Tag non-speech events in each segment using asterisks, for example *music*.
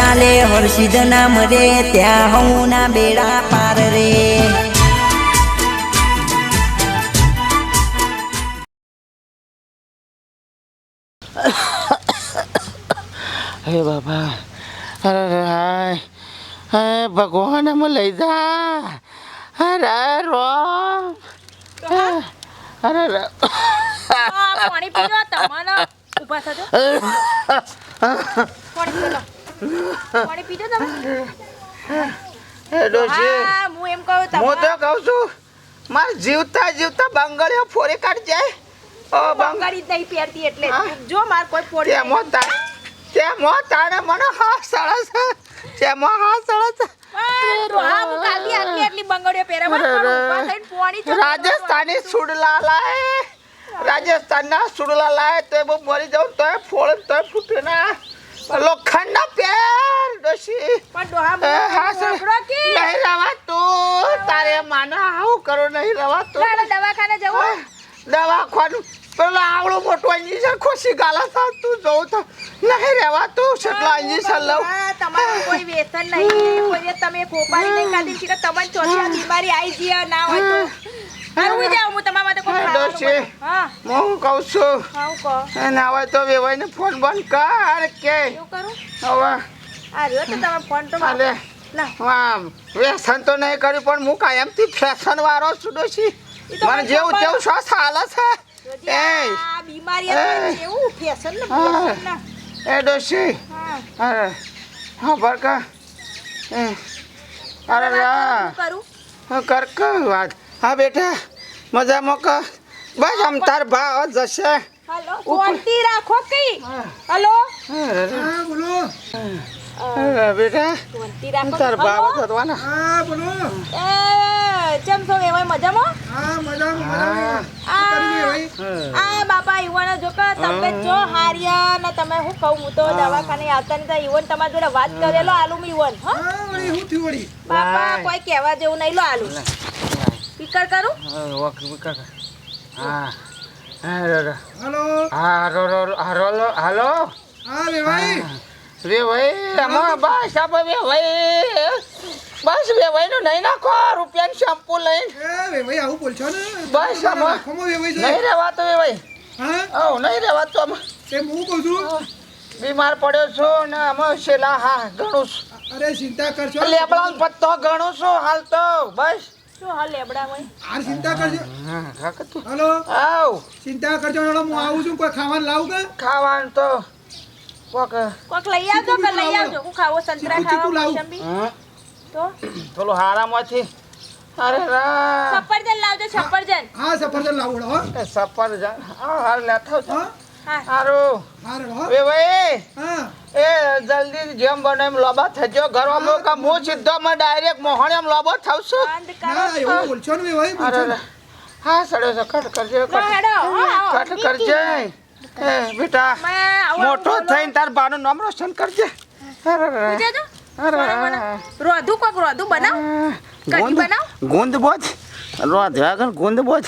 ચાલે હર્ષિદ નામ રે ત્યાં હું ના બેડા પાર રે. હે બાબા અરે હાય. હે ભગવાન અમે લઈ જા. અરે રોમ. અરે રે પાણી પીજો તમને ઊભા થજો. *laughs* પાણી પીજો લો. પાણી પીજો તમે? હે ડોશી. હા હું એમ કહું હું તો કહું છું મારે જીવતા જીવતા બંગડીઓ ફોરે કાઢ જાય. ઓ બંગળી નહીં પહેરતી એટલે જો માર કોઈ તેમાં તે તેમાં તારે મને હા સળસ તે મો હા સળસ રાજસ્થાની સુડલા લાય રાજસ્થાનના સુડલા લાય તો મરી જાઉં તોય ફોડ તો ફૂટે ના લોખંડના પેર ડોશી. નહીં રવા તું તારે માનો આવું કરો નહીં રવા તું ચાલો દવાખાને જવું? દવા ખવાનું પેલો આવડો મોટો ઇન્જેક્શન ખોસી ગાલા થા તું જોઉં તો. નહીં રહેવા તું કેટલા ઇન્જેક્શન લઉં. તમારું કોઈ વ્યસન નહીં. કોઈ તમે ખોપારી નહીં ખાધી છે તમને ચોથી બીમારી આવી ગઈ ના હોય તો. હું જાઉં હું તમારા માટે કોઈ હા, ખાવાનું ડોશી. બનાવું. હા. હું કહું છું? હું કહું. હવે તો વેવાઈને ફોન બંધ કર કે. એવું કરું? હવે. આ રહ્યો તો તમે ફોન તો મારે. વ્યસન તો નહીં કર્યું પણ હું કાયમથી ફેશન વાળો છું ઈ મને જેવું તેવું શ્વાસ હાલે છે. એ બીમારી એ. ફેશન એ અરે હા બરકા અરે રા. કરું? કર કર વાત. હા બેટા મજામાં કર બસ આમ તાર ભાવ જશે. હાલો રાખો કઈ. હલો. હા બોલો. બેટા રાખો તાર ભાવ હાલો. હા બોલો. એ ચમ છો એવાય મજામાં? હા મજામાં હા. મજામાં. આ બાપા ઈવાના જો કે તમે જો હાર્યા ને તમે હું કહું હું તો દવાખાને આવતા ને ઈવન તમારી જોડે વાત કરેલો આલુ મી ઈવન હા હું થયું વળી? બાપા કોઈ કહેવા જેવું નહીં લો આલુ. સ્પીકર કરું? હા, ઓકે. હા. હા રો, રો. હાલો. હા રો, રો, રો. હા, રો, રો. હાલો. હા રે ભાઈ. ભાઈ આમાં બસ આપણે બે ભાઈ. બસ રે ભાઈ નું નહીં નાખો. રૂપિયાનું શેમ્પુ લઈને. એ ભાઈ આવું બોલશો ને? બસ આમાં. આંખોમાં વે ભાઈ નહીં છે તો બે ભાઈ. હા? ઓ નહીં રહેવાતું આમાં. તે હું કહું છું? બીમાર પડ્યો છું ને આમાં છેલ્લા હા ઘણું છું. અરે ચિંતા કરશો. લેબડા પત્તો ઘણું છું હાલ તો. બસ. શું હાલ લેબડા હોય આ ચિંતા કરજો. હા, હાલો? આવ. ચિંતા કરજો હું આવું છું. કોઈ ખાવાનું લાવું કે? ખાવાનું તો કોક કોક લઈ આવજો કે લઈ આવજો? હું ખાવો સંતરા ખાવા મોસંબી? તો? પેલું હારામાંથી. અરે રા. સફરજન લાવજો સફરજન. હા સફરજન લાવું હેડો, હો. એ સફરજન. હા હાલ લેતા હા? સારું હા રે હો. એ ભાઈ એ જલ્દી જેમ બને એમ લોબા થજો. ઘરમાં કે હું સીધો માં ડાયરેક્ટ મોહણ એમ લોબો થાવ છું. કરો. હા સડ્યો છે કટ કરજે કટ એ બેટા મોટો થઈને તાર બાનું નામ રોશન કરજે. રોધું કોક રોધું બનાવ? કઢી ગુંદ બનાવ? ગુંદ બોજ. રોધ્યા આગળ ગુંદ બોજ.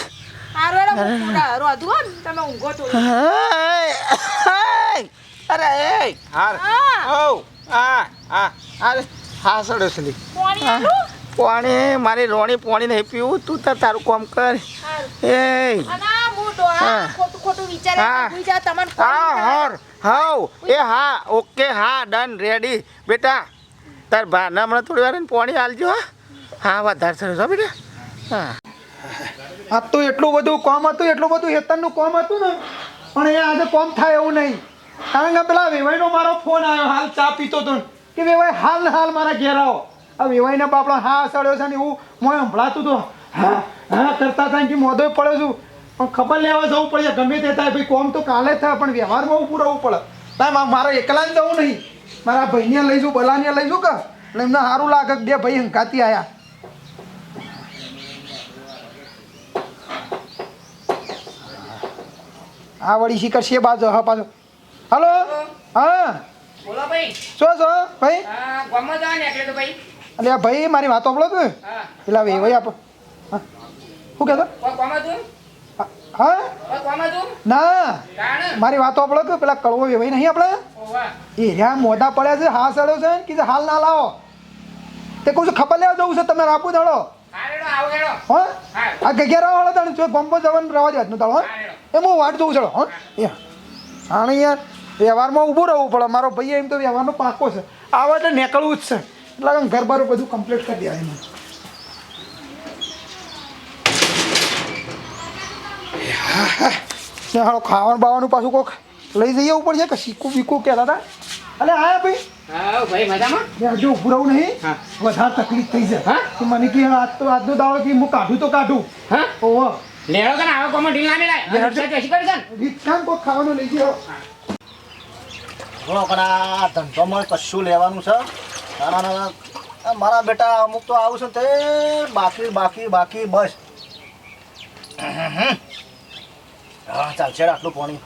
અરે એ હાર. હા. ઓ આ આ અરે હા સડ્યો છે પાણી મારી રોણી પાણી નહીં પીવું તું તાર તારું કામ કર. એ એ હા ઓકે હા ડન રેડી. બેટા તાર ભાના હમણાં થોડી વાર પાણી હાલજો હા. હા વધારે સરસ હો બેટા. હા. આ તો એટલું બધું કોમ હતું, એટલું બધું હેતનનું કોમ હતું ને, પણ એ આજે કોમ થાય એવું નહીં. કારણ કે પેલા વેવાઈનો મારો ફોન આવ્યો, હાલ ચા પીતો હતો કે વેવાઈ, હાલ ને હાલ મારા ઘેર આવો. આ વેવાઈને બાપડો હા સડ્યો છે ને એવું મોં સંભળાતું તો હા હા, કરતા હતા કે મોદો પડ્યો છું. પણ ખબર લેવા જવું પડે, ગમે તે થાય. ભાઈ, કોમ તો કાલે થાય, પણ વ્યવહારમાં ઊભું રહેવું પડે. ના મારે એકલાને જવું નહીં. મારા ભાઈને લઈ જઉં, બલાને લઈ જઉં કે? એટલે એમને સારું લાગે બે ભાઈ હંકાતી આયા. આ વળી શિખર છે બાજુ હા પાછો. હલો? હા? બોલો ભાઈ. શું છો ભાઈ? ગામમાં જવા ને એટલે તો ભાઈ. અરે ભાઈ મારી વાત સાંભળો તું પેલા ભાઈ ભાઈ આપ શું કહેતો? હા? ના. મારી વાતો આપણે કે પેલા કડવો વેવાઈ નહીં આપણે? એ રહ્યા મોઢા પડ્યા છે હા સડ્યો છે કીધું હાલ ના લાવો. તે કહું છું ખબર લેવા જવું છે તમે રાખવું દાડો હો. આ ગગેરા વાળો તાણે જો ગોમ્બો જવાનું રવા દેવાનું તાળો હો? એમ હું વાટ જોઉં ચડો હા? આણે યાર વ્યવહારમાં ઊભું રહેવું પડે. મારો ભાઈ એમ તો વ્યવહારનો પાકો છે. આવા એટલે નીકળવું જ છે. એટલે ઘર બાર બધું કમ્પ્લીટ કરી દેવાય એમાં. હાલો ખાવાનું બાવાનું પાછું કોક લઈ જઈએ ઉપર છે કે શીખું બીકું કહેતા હતા. અલે હા ભાઈ. હા ભાઈ મજામાં? ઊભું રહું નહીં. વધારે તકલીફ થઈ જાય હા? તો મને કે આજ તો આજનો દાડો કે હું કાઢું તો કાઢું. હા? ઓહો. લેડો કે આવો કોમ ઢીલ ના મેલાય કરી છે ખાવાનું લઈ ગયો. ઘણો પણ આ ધંધોમાં કશું લેવાનું છે? મારા બેટા અમુક તો આવું છે તે બાકી બાકી બાકી બસ. હા ચાલશે આટલું પાણી.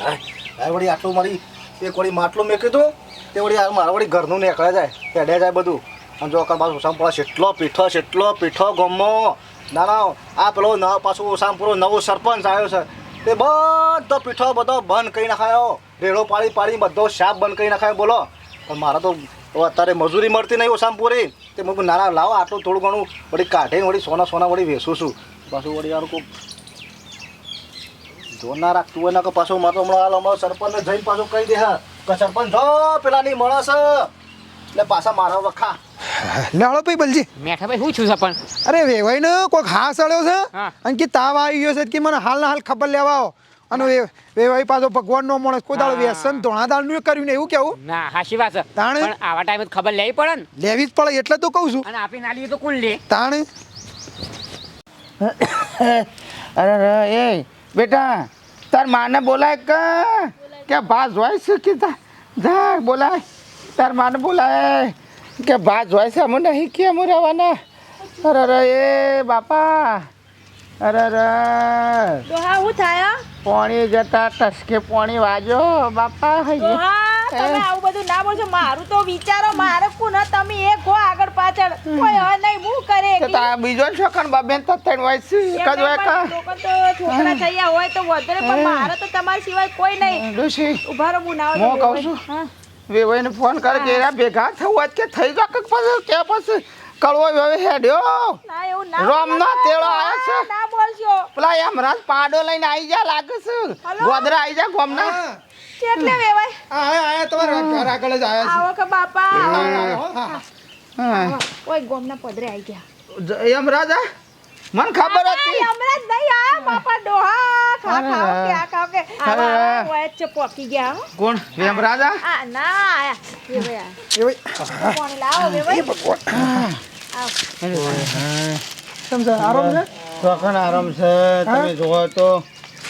હા હા, વળી આટલું મારી એક વળી માટલું મેં કીધું. તે વળી યાર મારા વળી ઘરનું નીકળે જાય પેડે જાય બધું. અને જો અકર પાછું ઓસામ પડે એટલો પીઠો એટલો પીઠો ગમો. ના ના આ પેલો નવો પાછું ઓસામ પૂરો નવો સરપંચ આવ્યો છે. તે બધો પીઠો બધો બંધ કરી નાખાયો. રેડો પાડી પાડી બધો શાપ બંધ કરી નાખાયો બોલો. પણ મારા તો તો અત્યારે મજૂરી મળતી નહીં ઓસામ પૂરી તે મેં કીધું, ના ના લાવો આટલું થોડું ઘણું. વળી કાઢીને વળી સોના સોના વળી વેચું છું. પાછું વળી યાર કોઈ જો ના રાખતું હોય ને પાછું મારે હમણાં હાલ અમારો સરપંચને જઈને પાછું કહી દે હા. કે સરપંચ જો પેલા ની મળે છે એટલે પાછા મારા વખા. લાળો ભાઈ બલજી. મેઠા ભાઈ હું છું પણ અરે વેવાઈ ને કોઈક હા સડ્યો છે. અને કે તાવ આવી ગયો છે કે મને હાલ ના હાલ ખબર લેવા આવો. અને વે- વેવાઈ પાછો ભગવાન નો માણસ કોઈ દાડો વ્યસન ધોણા દાળનું કર્યું ને એવું કેવું? ના હાશી વાત છે. તાણે? પણ આવા ટાઈમે ખબર લેવી પડે ને. લેવી જ પડે એટલે તો કહું છું. અને આપી ના લઈએ તો કોણ લે? તાણે? અરે એ બેટા તાર માને બોલાય કે? કે ભા જોઈ છે કે જા બોલાય. તાર માને બોલાય. કે ભા જોઈ છે અમે નહીં કે અમે રહેવાના. અરે અરે એ બાપા. અરે અરે. હું થાય પાણી જતા ટસકે પાણી વાજો બાપા ડોહા તમે આવું બધું ના બોલશો મારું તો વિચારો મારે કુન તમે એક ગો આગળ પાછળ. કોઈ હવે નહીં હું કરે કે? તા બીજો છોકરા બાબેન તો ત્રણ હોય છે એક જ હોય કા લોકો તો છોકરા થયા હોય તો વધારે પણ મારે તો તમારા સિવાય કોઈ નહીં. ડોશી ઊભા રહો હું ના હું કહું છું. વેવાઈને ફોન કરે કે ભેગા થવું હોય કે થઈ જાવ કે પછી કે પછી? કળવો હવે હેડ્યો. ના એવું ના રોમનો. તેડો આયો છે. ના બોલજો પેલા યમરાજ પાડો લઈને આવી જા લાગે છે? ગોદરા આવી જા ગોમના. કેટલે વેવાય? આયા આયા તમારા ઘર આગળ જ આયા આવો કે બાપા. છે હા. હા. ઓય ગોમના પદરે આવી ગયા. જ- યમરાજ આ? મને ખબર હતી. હમણાં જ નહીં આ બાપા ડોહા. ખા અરે કે હા. આ કે. ઓય પોકી ગયા કોણ? ના આયા. કોણ લાવો આરામ છે? છોકન આરામ છે. તમે જોવો તો.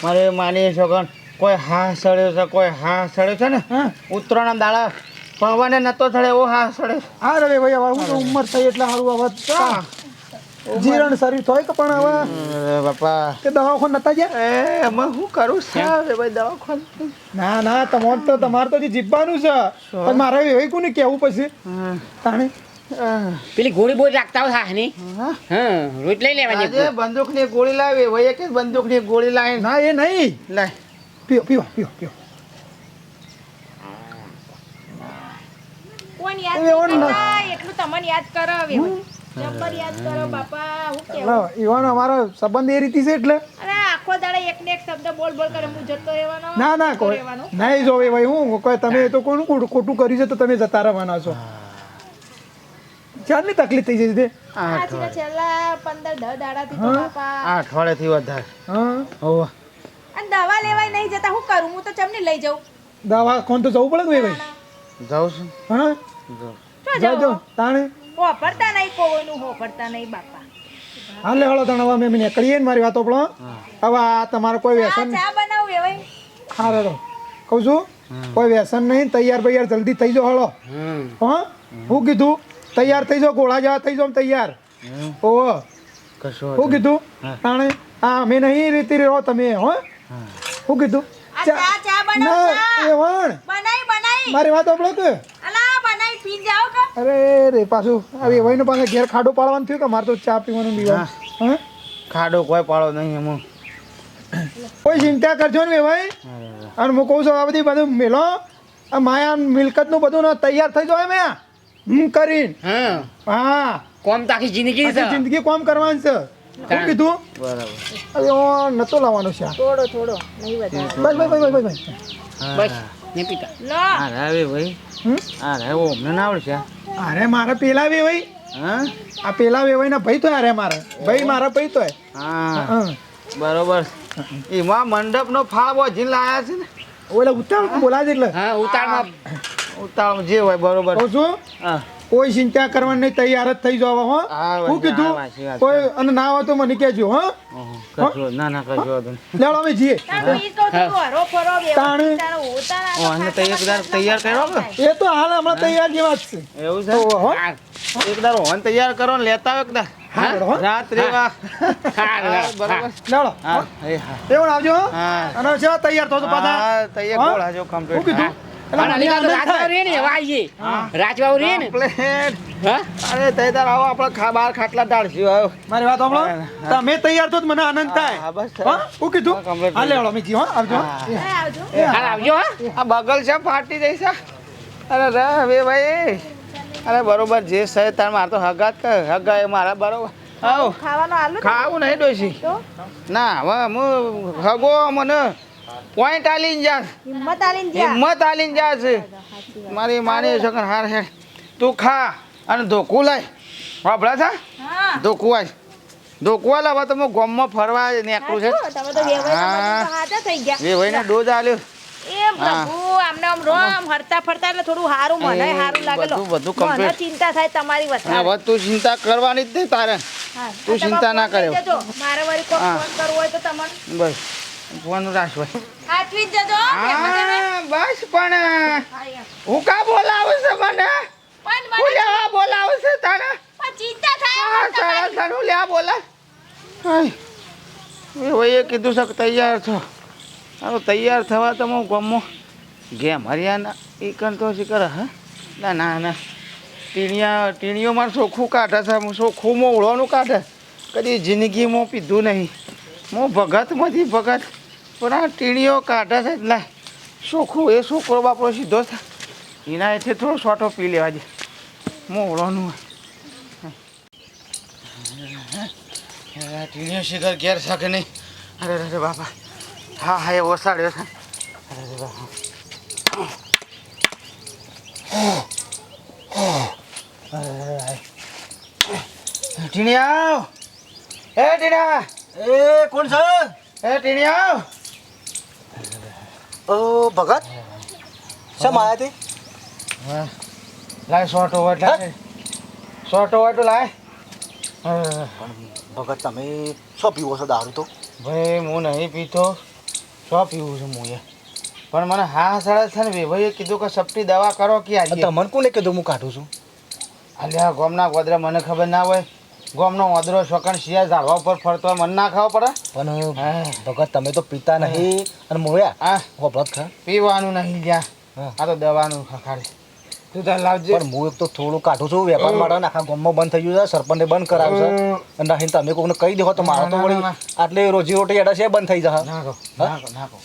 મારે માની છોકન કોઈ હા સડ્યો છે કોઈ હા સડ્યો છે ને? હા. ઉત્તરાયણના દાડા પવને નતો સડે એવો હા સડે હા રે ભાઈ હવે હું તો ઉંમર થઈ એટલે સારું હવે. જીરણ શરીર થાય કે પણ હવે? બાપા. કે દવાખાને નતા ગયા? એ અમે શું કરું? છે ભાઈ દવાખાન ના ના તમારે તો તમારે તો જીવવાનું છે. પણ મારે કોઈ કોને કેવું પછી? તાણે? પેલી ગોળી બોળી રાખતા હોય હા. રોજ લઈ લેવાની બંદૂકની ગોળી. લાવી ભાઈ એક બંદૂકની ગોળી લાવી ના એ નહીં. લાય પીઓ પીઓ પીઓ પીઓ. કોણ યાદ નહીં કરતા? એટલું તમને યાદ કરો વેવાય યાદ કરો બાપા. હું કેવું? ના, અમારો સંબંધ એ રીતે છે એટલે? અરે આખો દાડે એક ને એક શબ્દ બોલ બોલ કરે હું જતો રહેવાનો? ના ના કોઈ. નહીં જોવે ભાઈ હું કોઈ તમે તો કોણ ખોટું કર્યું છે તો તમે જતા રહેવાના છો. ક્યારની તકલીફ થઈ જશે છેલ્લા પંદર દસ દાડાથી તો બાપા. વધારે. હા? દવા લેવાય નહીં જતા હું કરું? હું તો ચમની લઈ જાઉં. દવા કોણ તો જવું પડે ને ભાઈ જાઉં છું. હા? જાઉં. જાઓ તાણે? હોપડતા નહીં કોઈનું હોપડતા નહીં બાપા. હાલે હળો તાણે હવે અમે નીકળીએ ને મારી વાતો પણ હવે આ તમારો કોઈ વ્યસન ચા બનાવું વેવાય હા રે કહું છું કોઈ વ્યસન નહીં તૈયાર બૈયાર જલ્દી થઈ જાઓ હળો. હા હું કીધું તૈયાર થઈ જાઓ ગોળા જેવા થઈ જાઓ તૈયાર. ઓહો. કશું હું કીધું તાણે હા અમે નહીં રીતિ રહો તમે હો. હું કીધું? ચા ચા બનાવ ના એ વણ. બનાઈ બનાઈ મારી વાત આપણો કે અલા બનાઈ પી જાઓ કે અરે રે પાછું. હવે વહીને પાસે ઘેર ખાડો પાડવાનું થયું કે માર તો ચા પીવાનું બીવા હા. ખાડો કોઈ પાડો નહીં એમાં. કોઈ ચિંતા કરજો ને ભાઈ અને હું કહું છું આ બધી બધું મેલો. આ માયા મિલકતનું બધું ને તૈયાર થઈ જાય મેં હું કરીને. હા. હા. કોમ તો જિંદગી છે. જિંદગી કોમ કરવાની છે. શું કીધું? બરાબર. અરે ઓ નતો લાવવાનો છે આ. થોડો થોડો નહીં વધારે. બસ બસ બસ બસ બસ. બસ. ને પિતા લો. હા ભાઈ. હમ? હા રે ના આવડશે અરે મારે પેલા વેવાઈ હા? આ પેલા વેવાઈ ના ભાઈ તો અરે મારે. ભાઈ મારા ભાઈ તો હા. હા. બરોબર. એમાં મંડપનો ફાળ બોજીને લાયા છે ને. ઓલા ઉતાળ બોલાજ એટલે. હા ઉતારમાં ઉતાળ જે હોય બરોબર. કહું છું? હા. કોઈ ચિંતા કરવાની નહીં તૈયાર જ થઈ જવા હો. હું કીધું. કોઈ અને ના હોય તો મને કહેજો હો. ના ના કરજો લેવડો અમે જઈએ. તાણે. તૈયાર કર્યો એ તો હાલ હમણાં તૈયાર જેવા જ છે. એવું છે? હો. એકદાર હોન તૈયાર કરો ને લેતા આવે એકદાર રાત રેવા લેવડો. એવું આવજો અને છે તૈયાર થો તો પાછા. તૈયાર હું. કીધું? રે ને આવો આપણે બાર ખાટલા ડાળશું આવો. મારી વાત સાંભળો. તમે તૈયાર તો મને આનંદ હા, થાય. બસ. હું? કીધું? હા, લેવડો અમે હો આવજો. હા. હા, આવજો. હાલ આવજો હા. આ બગલ છે ફાટી જઈશ અરે રે હવે ભાઈ. અરે બરોબર જે છે તાર માર તો હગાત હગા એ મારા બરોબર. ખાવાનો? ખાવું નહીં ડોસી ના હવે હું હગો મને. પોઈન્ટ આલીન જાસ હિંમત આલીન જા. હિંમત આલીન જાસ મારી માની શકન હાર હે તું ખા અને ધોકું લઈ છે હા. ધોકું આય. ધોકું આલે હવે તો હું ગોમમાં ફરવા નીકળું છે. તમે તો હા. તો ગયા. એ ભાઈને ડોઝ આલ્યો. એ પ્રભુ આમને આમ રોમ હરતા ફરતા એટલે થોડું હારું મને એ હારું લાગેલો બધું- બધું complete. ચિંતા થાય તમારી વાત હવે તું ચિંતા કરવાની જ નહીં તારે. તું ચિંતા ના કરી. મારે વળી કોઈ ફોન કરવો હોય તો તમને. બસ. ફોન રાખવાય સાચવી જ જજો મહેમાન આવે. હા બસ પણ હા, કા બોલાવું છે મને? હું લેવા બોલાવું છે પણ ચિંતા થાય તમારી. તને લેવા બોલા એ કીધું છે કે તૈયાર છો હવે તૈયાર થવા તો હું ગમો. ગેમ હરિયાના એ કંતો કરે હા? ના ના ના. ટીણિયા ટીણીઓ મારે ચોખ્ખું કાઢે છે હું ચોખ્ખું મોળવાનું કાઢે. કદી જિંદગીમાં પીધું નહીં. હું ભગતમાંથી ભગત. પણ આ ટીણીઓ કાઢે છે એટલે ચોખ્ખું એ છોકરો બાપરો સીધો થાય એના એથી થોડો શોટો પી લેવા દે. મોડોનું ટીણીઓ શિખર ઘેર શકે નહીં? અરે અરે બાપા. હા હા એ ઓસાડ્યો છે. અરે અરે બાપા. આવ એ ટીણા એ કોણ છે? એ ટીણી ઓ ભગત? શેમ આયા તે લાય શોર્ટ ઓવર લાય. ઓવર તો લાય. ભગત તમે શું પીવો છો દારૂ તો? ભાઈ હું નહીં પીતો. શું પીવું છું હું એ. પણ મને હા સરસ છે ને ભાઈએ કીધું કે સપટી દવા કરો કે આજે તમને કોને કીધું? હું કાઢું છું. અલ્યા ગોમના ગોદરા મને ખબર ના હોય. ગોમનો વાદરો શોકણ શિયા ઝાડવા ઉપર ફરતો મન ના ખાવ પડે. પણ ભગત તમે તો પીતા નહીં અને મોયા. આ હોભળત ખા. પીવાનું નહીં જ્યાં આ તો દવાનું ખાડે તું તાર લાવજે. પણ હું એક તો થોડું કાઢું છું વેપાર માટે આખા ગામમાં બંધ થઈ ગયું છે સરપંચે બંધ કરાવ્યું છે. અને નહીં તમે કોઈને કહી દેખો તો મારો તો વળી. આટલે રોજી રોટી એડા છે બંધ થઈ જશે. ના કહો ના કહો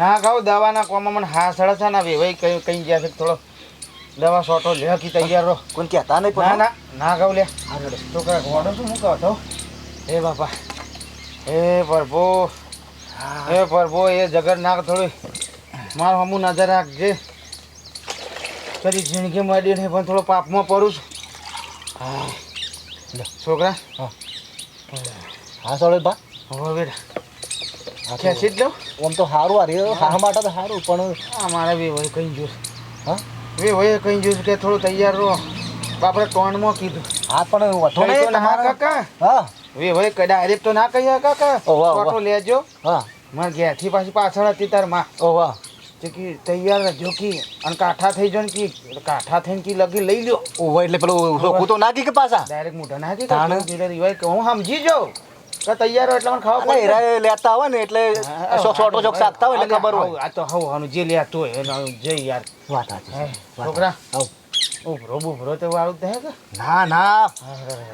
ના કહો. દવાના કોમમાં મને હા સડે છે ને વેવાઈ કઈ કઈ ગયા છે થોડો. દવા સોટો લે કી તૈયાર રહો. કોઈ કહેતા નહીં ના પણ? ના ના કહું લે. છોકરા ઘોડો શું મૂકો તો હે બાપા. હે પ્રભુ. હે. પ્રભુ એ જગન્નાથ થોડી મારો હમું નજર રાખજે. કદી જિંદગી મળી નહીં પણ થોડો પાપમાં પડું છું. હા. છોકરા. હા. સોળે બા. હવે બેટા ખેંચી જ દઉં. આમ તો સારું આ રહ્યું. હા માટે તો સારું પણ મારે બી હોય કઈ જોશ. હા? વે હોય કઈ જોશ કે થોડું તૈયાર રહો. બાપડે ટોનમાં કીધું. હા પણ વઠો નહીં ના કાકા. હા. એ હોય કે ડાયરેક્ટ તો ના કહીએ કાકા. ફોટો લેજો. હા. મારે ઘેરથી પાછી પાછળ હતી તારમાં. ઓ વાહ. જે તૈયાર રહેજો કી અને કાઠા થઈ જો ને કી કાઠા થઈને કી લગી લઈ લ્યો. ઓ એટલે પેલો રોકું તો નાખી કે પાછા? ડાયરેક્ટ મોઢા નાખી તાણે? કે રિવાય કે હું સમજી જાઉં. કે તૈયાર હોય એટલે મને ખાવા અલા, લેતા હોય ને એટલે શોખ શોટો શોખ સાકતા હોય એટલે ખબર હોય. આ તો હવ હાનું જે લેતું હોય એનો જઈ યાર. વાત હે, છોકરા આવ. ઉભરો બુભરો તો વાળું જ કે? ના ના.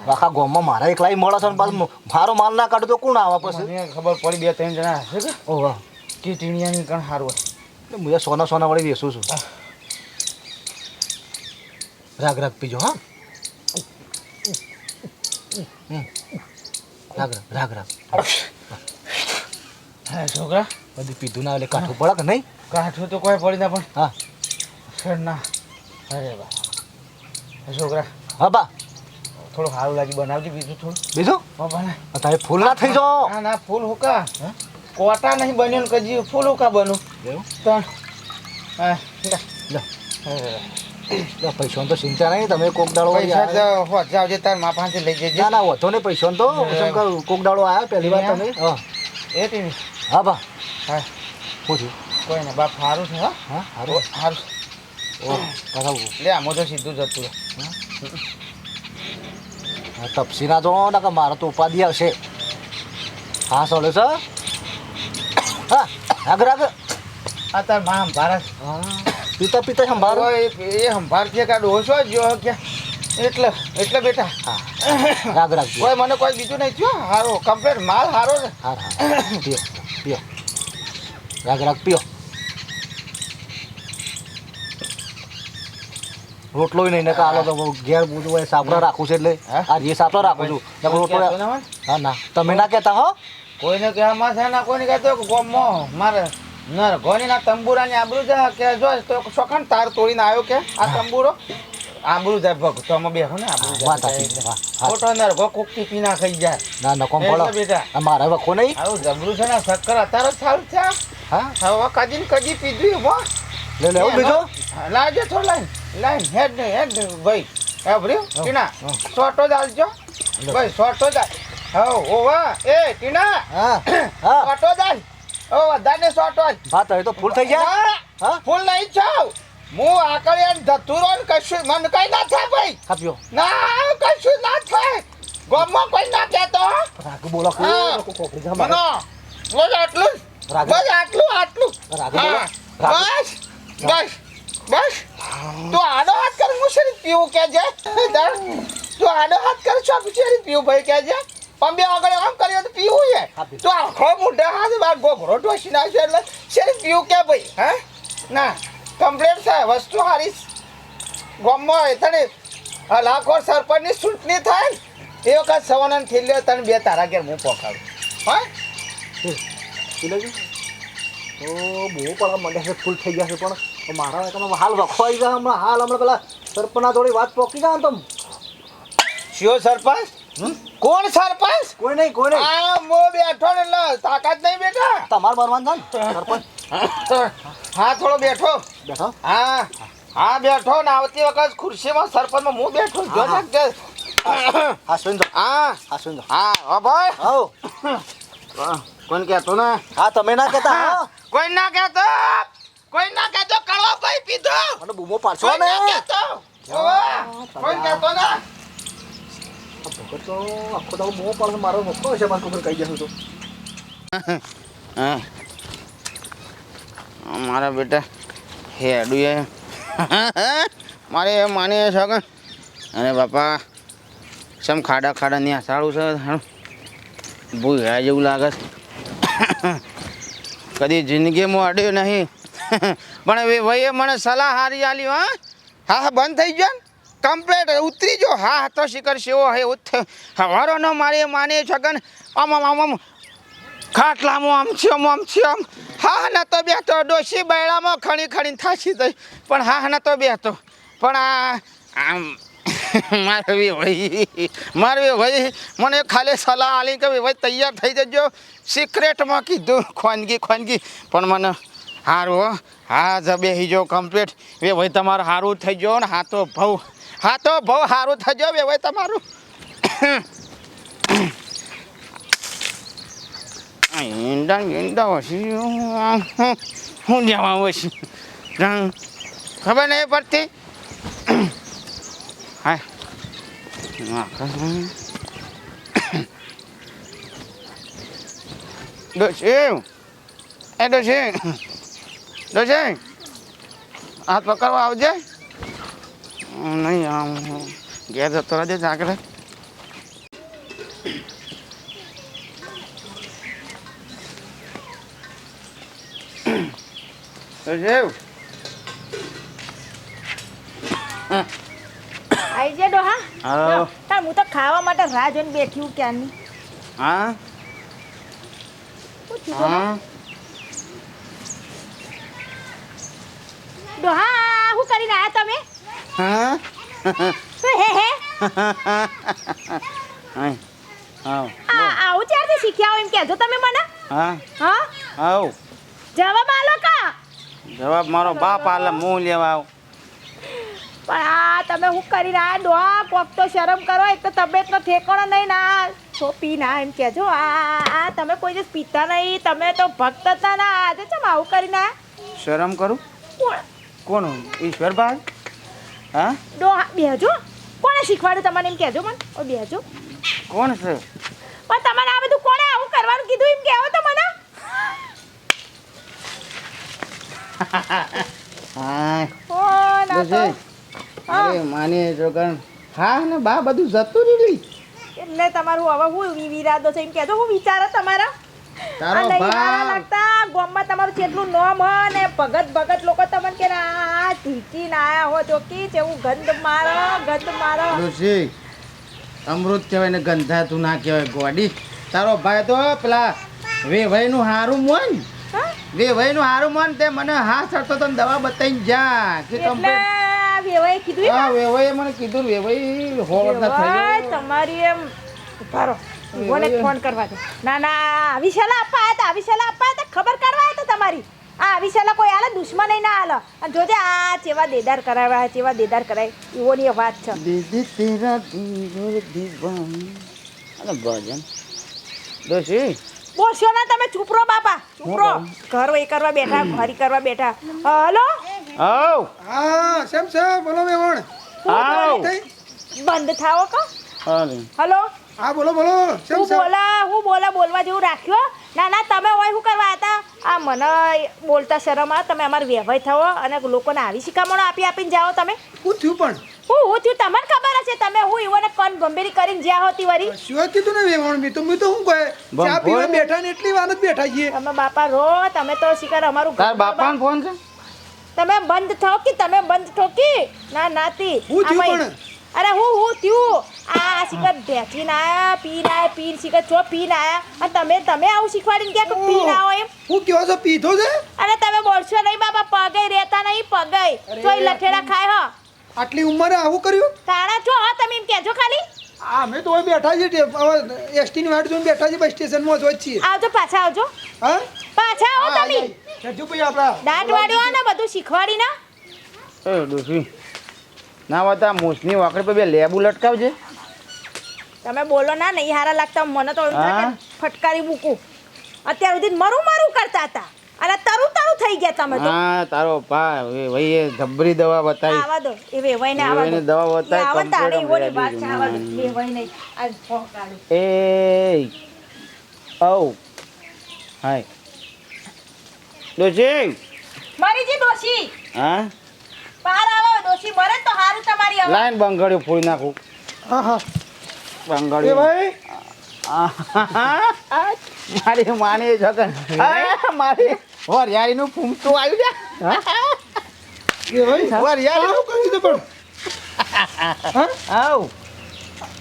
આખા ગામમાં મારા એકલાય મળે છે ને પાછું. મારો માલ ના કાઢું તો કોણ આવે પછી? ખબર પડી બે ત્રણ જણા હશે કે? ઓહો કે ટીણિયાની કણ હોય. હું સોના સોના વળી વેચું છું. રાગ રાગ પીજો હા? હમ. રાગ રાગ રાગ છોકરા. બધું પીધું ના એટલે કાઠું પડે કે નહીં? કાઠું તો કોઈ પડી ના પણ હા. સર ના. અરે બા છોકરા. હા બા. થોડું સારું લાગી બનાવજે બીજું થોડું બીજું? બાપા તમે ફૂલ ના થઈ જાઓ. ના ના ફૂલ હુકા કોટા નહીં બન્યો ને કજી ફૂલ હુકા બનું? એવું? ત્રણ. હા લો. લો, પૈસાનો તો ચિંતા નહીં તમે કોક દાડો પૈસા. તો જાવજે તાર મા પાસે લઈ જજે. ના ના વધો ને પૈસાનો તો. કોક દાડો આયા પહેલી વાર તમે? હા. એ ટીવી. હા બા હા. પૂછ્યું કોઈ ને બાપ સારું છે હા. હા સારું સારું પાછા લે આમાં તો સીધું જતું હા? હા, તપસી ના કે મારે તો ઉપાધિ આવશે. હા સોલે સર હા આગળ આગળ આ તાર મા હા. પીતા પીતા સંભાળો. હોય એ એ સંભાળ છે કે ડોસો જો કે એટલે એટલે બેટા. રાગ રાગ કોઈ મને કોઈ બીજું નહીં થયો હારો કમ્પ્લેટ માલ હારો છે હાર હા પીઓ પીઓ. રાગ રાગ પીઓ. રોટલો નહીં ને કાલો તો ઘેર બધું હોય સાપડા રાખું છે એટલે? આ જે સાપડા રાખું છું રોટલો હા ના. તમે ના કહેતા હો. કોઈને કહેવામાં છે ના કોઈને કહેતો ગોમો ગોમમાં મારે નર તંબુરા ના આબરૂ જાય કે જો તો શોખણ તાર તોડીને આવ્યો કે આ તંબુરો? આબરૂ જાય ભગતોમાં બેહો ને આબરૂ જાય ખોટો નર ગો કોકથી પીના ખાઈ જાય. ના ના કોમ પડો બેટા. મારે વખો નહીં. આવું જબરું છે ને શક્કર અત્યારે જ સારું છે હા? હવે કદી ને કદી પીધું હો. લે લે બીજો. લાવજો થોડું લાઈન. લાઈન હેડ ને હેડ ભાઈ. હે ભર્યું? ટીના સોટો જ આલજો. ભાઈ સોટો જ હો ઓવા એ ટીના. હા હા. સોટો જ. ઓ વધારે સોટો હા તો હવે તો ફૂલ થઈ ગયા? હા? ફૂલ નહીં જાવ હું આકળે ધતુરો ને કશું મને કઈ ના થાય ભાઈ. આપ્યો ના કશું ના થાય. ગોમમાં કોઈ ના કહેતો રાગ બોલો કો હા. કોકરી મનો. બસ આટલું જ. રાગ- બસ આટલું આટલું. રાગ બોલો. બસ બસ બસ. તો આડો હાથ કર હું શેરી પીવું કે જે તું આડો હાથ કર છો શેરી પીવું ભાઈ કે છે. પણ બે આગળ આમ કર્યો તો પીવું છે. તો આખો મોઢા હાથ બાર ગોઘરો ઢોસી નાખ્યો એટલે શેર પીવું કે ભાઈ હે? ના કમ્પ્લેટ છે વસ્તુ હારી હોય તને લાખો સરપંચની ચૂંટણી થાય ને, એ વખત સવાના થેલીઓ તને બે તારા ઘેર હું પકાડું હા? તો બહુ પડવા માંડ્યા છે ફૂલ થઈ ગયા છે પણ મારા વાંકામાં હાલ વખવાઈ ગયા હમણાં હાલ હમણાં પેલા સરપંચના થોડી વાત પોકી ગયા તમ. શિયો સરપંચ? કોણ સરપંચ? કોઈ નહીં કોઈ નહીં. આ મો બેઠો ને એટલે તાકાત નહીં બેટા તમાર બનવાનું થાય સરપંચ? હા થોડો બેઠો. બેઠો? હા હા બેઠો ને આવતી વખત ખુરશીમાં સરપંચમાં હું બેઠો જો હા, ને હા સુન હા. હા સુન હા ઓ ભાઈ. આવો કોણ કહેતો ને? હા તમે ના કહેતા હા કોઈ ના કહેતો. કોઈ ના કહેતો કડવા ભાઈ પીધો. મને બૂમો પાડશો ને કોઈ કહેતો ના? મારો ખબર કહી જશું તો. હા. બેટા એ. મારે માની છે કે અને બાપા સમ ખાડા ખાડા ની સારું છે ભૂલ ભૂયા જેવું લાગે કદી જિંદગીમાં અડ્યો નહીં. પણ હવે ભાઈએ મને સલાહ હારી આલી, હા. હા હા, બંધ થઈ ગયો ને? કમ્પ્લેટ ઉતરી જો. હા હા, તો શિખર શિવો હે, ઉત હવારો ન મારે, માને છગન. આમ આમ આમ આમ. ખાટલામાં આમ છે આમ હા હા નતો બેઠો. ડોશી બૈડામાં ખણી ખણી થાશી થઈ પણ હા ના તો બે બેઠો. પણ આ આમ, મારવી ભાઈ મારવી ભાઈ મને ખાલી સલાહ આલી કે ભાઈ, તૈયાર થઈ જજો. સિક્રેટમાં કીધું, ખોનગી ખોનગી. પણ મને સારું હો. જ બેસી જો કમ્પ્લીટ. એ ભાઈ, તમારું સારું થઈ ગયો ને, હા, તો ભવ. હા, તો બહુ સારું થજો ભાઈ તમારું. ઈંડા ઈંડા વસી હું જવા વસી રંગ ખબર નહીં પડતી? હા. ડોશી. એ ડોશી. ડોશી, હાથ પકડવા આવજે. નહીં આમ ઘેર જતો રહેજે આગળ જેવ. આઈ જે ડોહા. તાર હું તો ખાવા માટે રાહ જોઈને બેઠી હું હા? હા. ડોહા શું કરીને આયા તમે? હા? હે હે આય, આવ આવું ચારથી શીખ્યા હોય એમ કહેજો તમે મને? હા. હા? આવ. જવાબ આલો કા? જવાબ મારો બાપ આલે હું લેવા આવ. પણ આ તમે હું કરીને આયા ડોહા કોક તો શરમ કરો એક તો તબિયતનો ઠેકાણો નહીં ના છો પી ના એમ કહેજો. આ આ- તમે કોઈ દિવસ પીતા નહીં તમે તો ભક્ત હતા ના આજે ચમ આવું કરીને આયા શરમ કરું? કોણ? કોણ? ઈશ્વરભાઈ? હા? ડોહા બેહજો. કોણે શીખવાડ્યું તમને એમ કહેજો મને? ઓ બેહજો. કોણ છે? પણ તમારે આ બધું કોણે આવું કરવાનું કીધું એમ કહેવો તો મને? હા. અરે માની જોગણ હા ને બા બધું જતું રહ્યું. એટલે તમારું હવે હું વિરાદો છે એમ કહેજો. હું વિચારો તમારા. તારો. હારા લાગતા ગોમમાં તમારું જેટલું નોમ હ ને ભગત ભગત લોકો તમને કે આ ઢીકી ના આયા હો તો કી છે હું ગંધ મારો ગંધ મારો ઋષિ અમૃત કહેવાય ને ગંધાતું ના કહેવાય ગોડી તારો ભાઈ તો પેલા વેભાઈનું હારું મોન હા? વેભાઈનું હારું મોન તે મને હા સરતો તો ને દવા બતાવીને જા કે એટલે વેવાઈ કીધું? હા વેવાઈ મને કીધું વેવાઈ હોવત ના થઈ તમારી એમ ઊભા જ ફોન કરવા દે. ના ના આવી શેલા આપવા આવ્યા હતા આવી શેલા આપવા આવ્યા હતા ખબર કરવા આવ્યા હતા તમારી? આ આવી કોઈ આલે દુશ્મન ના આલે અને જોજે આ ચેવા દેદાર કરાવ્યા ચેવા દેદાર કરાય એવોની વાત છે. દીદી તેરા દીવર દીવાન. અને ભજન. દોશી બોલશો ના તમે ચૂપરો બાપા. ચૂપરો ઘર એ કરવા બેઠા ઘરી કરવા બેઠા. હલો? આવ. હા શેમ છે? બોલો મેવણ આવ. બંધ થાવો કો. હાલે. હલો? હા બોલો બોલો. શું હું બોલા હું બોલા બોલવા જેવું રાખ્યો? ના ના તમે હોય શું કરવા હતા? આ મને બોલતા શરમ આ તમે અમારો વ્યવહાર થવો અને લોકોને આવી શિખામણો આપી આપીને જાઓ તમે. હું થયું પણ? હું હું થયું? તમને ખબર હશે તમે હું ઈવોને કન ગંભીરી કરીને જ્યાં હોતી વરી શું કીધું ને વેવણ મી તો મી તો હું કહે? ચા પીવા બેઠા ને એટલી વાર જ બેઠા છીએ. તમે બાપા રો તમે તો શિકાર અમારું તાર બાપાનો ફોન છે? તમે બંધ ઠોકી તમે બંધ ઠોકી. ના નાતી હું થયું પણ? અરે હું હું થયું? આ શીખત ભેંચીને આયા પીને આયા પીને શીખત છો પીને આવ્યા અને તમે તમે આવું શીખવાડીને ક્યાં કે પીને આવો એમ? હું કયો છો પીધો છે? અરે તમે બોલશો નહીં બાપા પગે રહેતા નહીં પગે તોય લઠેડા ખાય હ. આટલી ઉંમરે આવું કર્યું? તાણા છો હા તમે એમ કહેજો ખાલી. આ અમે તો બેઠા છીએ તે- હવે એસટી ની વાટ જોઈને બેઠા છીએ બસ સ્ટેશનમાં જ છીએ. આવજો પાછા આવજો. હા? પાછા આવો તમે. જજુ. ભાઈ આપડા દાંત વાળ્યો ને બધું શીખવાડી ના. એ ડોશી. ના વાત આ મૂછની વાકડી પર બે લેબુ લટકાવજે. તમે બોલો ના નહીં હારા લાગતા મને તો એમ થાય કે ફટકારી મૂકું. અત્યાર સુધી મરું મરું કરતા હતા. અને તરું તરું થઈ ગયા તમે તો. હા તારો પા ભાઈ એ ધબરી દવા બતાવી. આવા દો એ વેવાઈને આવા દો. દવા બતાવી, આવા તારે એવોની વાત છે, આવા દો. વેવાઈને આ ફોન કાઢો. એ ઓ હાય. દોશી મારી જી દોશી હા? આવો મરે તો હારું તમારી હવે. લાઈન બંગડીઓ ફોડી નાખું. આહા. બંગડીઓ એ ભાઈ. મારી માની જગન મારી વરિયાળીનું ફૂમતું આવ્યું છે. એ ભાઈ. વરિયાળીનું આવું કરી દીધું પણ. આવ.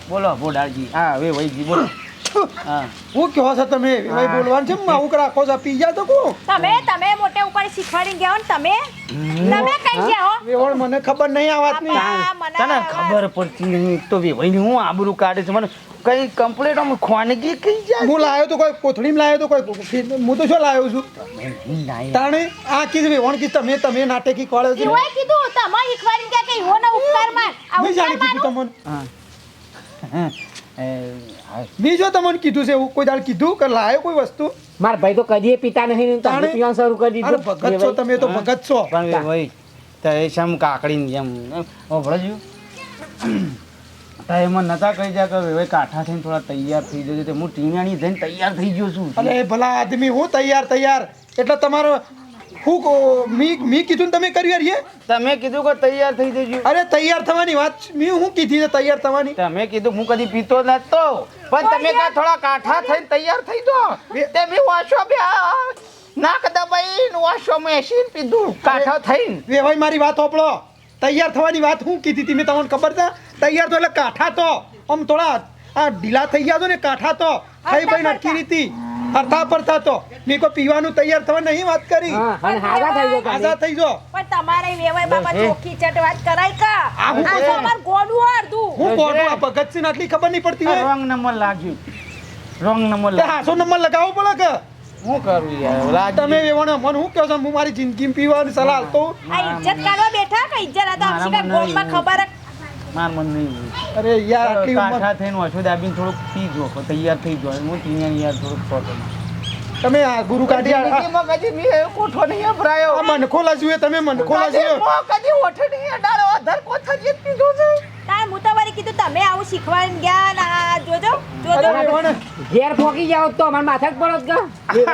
બોલો બોડાજી હા હવે ભાઈજી બોલો. હા. હું કહો છો તમે ભાઈ બોલવાનું છે આવું કે રાખો છો પી જાય તો કહું તમે તમે મોટે ઉપર શીખવાડી ગયા ને તમે? તમે કઈ ગયા હો? વેવણ મને ખબર નહીં આ વાતની. તને ખબર. પડતી નહીં. તો ભાઈ હું આબરૂ કાઢે છે મને કઈ કમ્પ્લીટ આમ ખોનગી કઈ જાય? હું લાવ્યો તો કોઈ કોથળીમાં લાવ્યો તો કોઈ હું તો શું લાવ્યો છું? તાણે આ કીધું વેવણ કી તમે તમે નાટકી કોળે છે. ઈવોએ કીધું તમે શીખવાડીને ગયા કે ઈવોનો ઉપકારમાં આ ઉપકારમાં કીધું માનું તમને. મેં જો તમને કીધું છે કોઈ દાડ કીધું કે લાયો કોઈ વસ્તુ? મારા ભાઈ તો કદીએ પીતા નહીં તો? પીવાનું શરૂ કરી દીધું. ભગત છો તમે તો ભગત છો. પણ ભાઈ તો એ શમ કાકડીની જેમ ઓભળજો *clears throat* તો એમાં નતા કહી જાય કે ભાઈ કાંઠા થઈને થોડા તૈયાર થઈ જજો. તો હું ટીણાની થઈને તૈયાર થઈ ગયો છું. અરે ભલા આદમી હું તૈયાર તૈયાર. એટલે તમારો હું કહો, મી મી કીધું ને તમે કર્યું યાર તમે કીધું કે તૈયાર થઈ જજો. અરે તૈયાર થવાની વાત મી હું કીધી છે તૈયાર થવાની? તમે કીધું હું કદી પીતો નતો. પણ તમે કા થોડા કાઠા થઈને તૈયાર થઈ જો. તે તમે વાશો બે. નાક દબાઈ વાશો મેશીન પીધું. કાઠા થઈને. વેવાઈ મારી વાત હોપળો. તૈયાર થવાની વાત હું કીધી હતી મેં તમને ખબર છે? તૈયાર તો એટલે કાઠા તો. આમ થોડા આ ઢીલા થઈ ગયા છો ને કાઠા તો. ખાઈ ભાઈ નટકી રીતી હરતા પરતા તો મેં કોઈ પીવાનું તૈયાર થવા નહીં વાત કરી. હા અને હાગા થઈ જો પણ તમારે વેવાય બાબા ચોખ્ખી ચટ વાત કરાય કા? આ હું તો? અમાર ગોડું અડધું. હું ગોડું? આ ભગતસિંહ આટલી ખબર નહીં પડતી હોય? રોંગ નંબર લાગ્યું. રોંગ નંબર તે લાગ્યું. હાસો નંબર લગાવવો પડે કે? શું કરું યાર તમે વેવાને મને હું કહો છો હું મારી જિંદગી પીવાની સલાહ આલતો આ ઇજ્જત કાઢવા બેઠા કે ઇજ્જત? આ તો ખબર માર મન નહીં અરે યાર આટલી ઉંમર કાઠા થઈને વાશો દાબીને થોડુંક પી જો તૈયાર થઈ જો. હું તીને યાર થોડુંક ફોટો તમે આ ગુરુ કાઢી આ- કદી મેં કોઠો નહીં અભરાયો આ મનખોલા જુએ તમે મનખોલા કદી જોઈએ મો કદી ઓઠડી અડાડો. અધર કોથા જીત પીધો છે. તાર તો કીધું તમે આવું શીખવાડીને ગયા ના આ જોજો જોજો. ઘેર ફોકી જાવ તો અમારે માથા જ પડો જ કે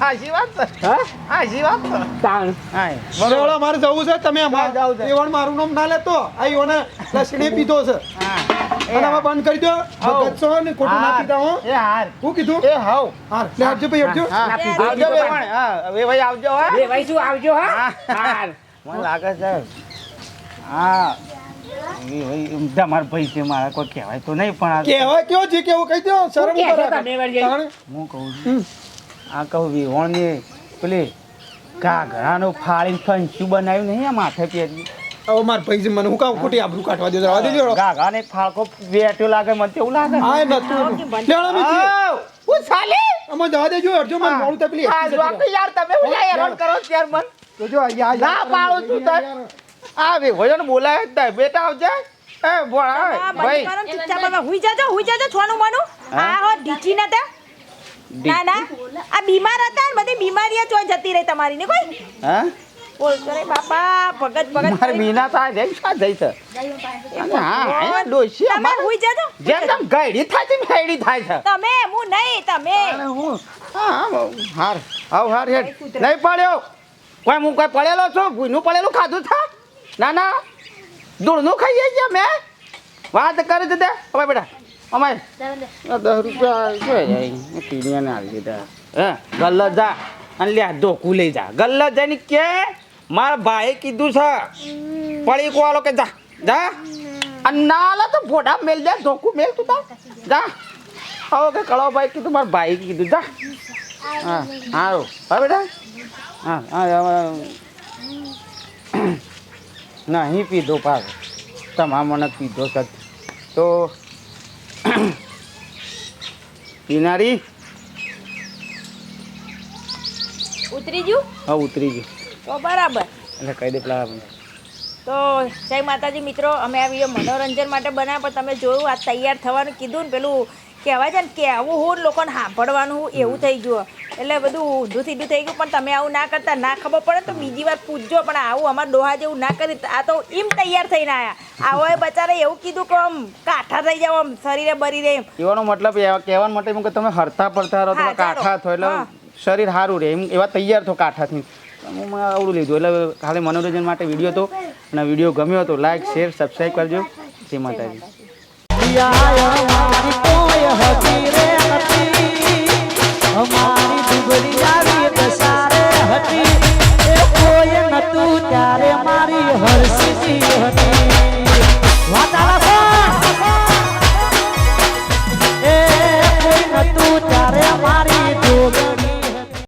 હાજી વાત. હા? હાજી વાત તાણ. હા મારે જવું છે? તમે અમારે જાવ છે. એવણ મારું નામ ના લેતો. આ ઈવોને લસણી પીધો છે. હા. અને હવે બંધ કરી દો. ભગત ને ખોટું ના પીતા હો. એ હાર. હું કીધું? એ હાવ. હાર. લે આવજો ભાઈ પીધો, આવજો ભાઈ. હા હવે ભાઈ આવજો હા. બે ભાઈ શું? આવજો હા. હાર. મને લાગે છે. હા. તમારા ભાઈ છે મારા કોઈ કહેવાય તો નહીં પણ કહેવાય કયો છે કેવું કહી દો શરમ. હું કહું છું. આ કહું વિહોણની પેલી ઘાઘરાનું ફાળીને ફંચું બનાવ્યું નહીં આ માથે પહેર્યું હવે માર ભાઈ છે મને હું કામ ખોટી આબરૂ કાઢવા દેજો આવા દેજો. ઘાઘરાને ફાળકો વેટ્યો લાગે મને તેવું લાગે. હા એ નતું. મીઠી આવ, હું આમાં જવા દેજો હટજો મને મોડું જો કે યાર તમે હું યાર કરો યાર મન. તો જો યા- ના પાડું છું તને. આ ભજન બોલાય જ. બેટા આવજે. એ ભોળા બંધ ભાઈ. કરો ને ચૂપચાપ હવે હુઈ જાજો હુઈ જાજો છોનું મનું? આ હો ઢીચી નતા ના ના. આ બીમાર હતા ને બધી બીમારીઓ ચોય જતી રહી તમારી ને કોઈ? હા? બોલ રે બાપા ભગત ભગત મારે બીના થાય જઈ શા જઈ છે? હા ડોશી અમાર હુઈ જાજો. જેમ તમ ગાડી થાય છે મેડી થાય છે. તમે હું નહીં તમે. હું? હા હા, હાર. આવ હાર હેડ. નહીં પડ્યો. કોઈ હું કોઈ પડેલો છું? ભૂનું પડેલું ખાધું છે? ના ના. ધૂળનું ખાઈએ છીએ મેં. વાત કરી તે હવે બેટા, અમારે. દસ રૂપિયા જાય પીડીયાને આવી દીધા. હે ગલ્લ જા. અને લે ધોકું લઈ જા. ગલ્લ જઈને કે, મારા ભાઈએ કીધું છે. પડી કોવાલો કે જા. જા. અને ના લે તો ફોટા મેલ દે, ધોકું મેલ તું તા જા. આવો કે કળો ભાઈ કીધું, મારા ભાઈ કીધું. જા. હા સારું હા, બેટા. હા હા. નહીં પીધો પાક તમામ મને પીધો છે. તો પીનારી ઉતરી ગયું? હા ઉતરી ગયું. તો બરાબર. એટલે કહી દે પેલા તો જય માતાજી મિત્રો અમે આ વીડિયો મનોરંજન માટે બનાવ્યા પણ તમે જોયું આ તૈયાર થવાનું કીધું ને પેલું કહેવાય છે ને કહેવું હું લોકોને સાંભળવાનું એવું થઈ ગયું. એટલે બધું ઊંધું સીધું થઈ ગયું પણ તમે આવું ના કરતા. ના ખબર પડે તો બીજી વાર પૂછજો પણ આવું અમારા ડોહા જેવું ના કરી. આ તો એમ તૈયાર થઈને આવ્યા આવો એ બચારે એવું કીધું કે આમ કાઠા થઈ જાવ આમ શરીરે બરીરે એમ. કહેવાનો મતલબ એ કહેવાનો માટે એમ કે તમે હરતા પડતા રહો તમે કાઠા થો એટલે શરીર સારું રહે. એમ એવા તૈયાર થો કાઠાથી. હું આવડું લીધું. એટલે ખાલી મનોરંજન માટે વીડિયો હતો અને વીડિયો ગમ્યો હતો લાઈક શેર સબસ્ક્રાઈબ કરજો. શ્રી માતાજી. અમારી ડુગરી આવી દસારે હતી. એ કોઈ નતું ત્યારે મારી હરસીતી હતી. વાતાળા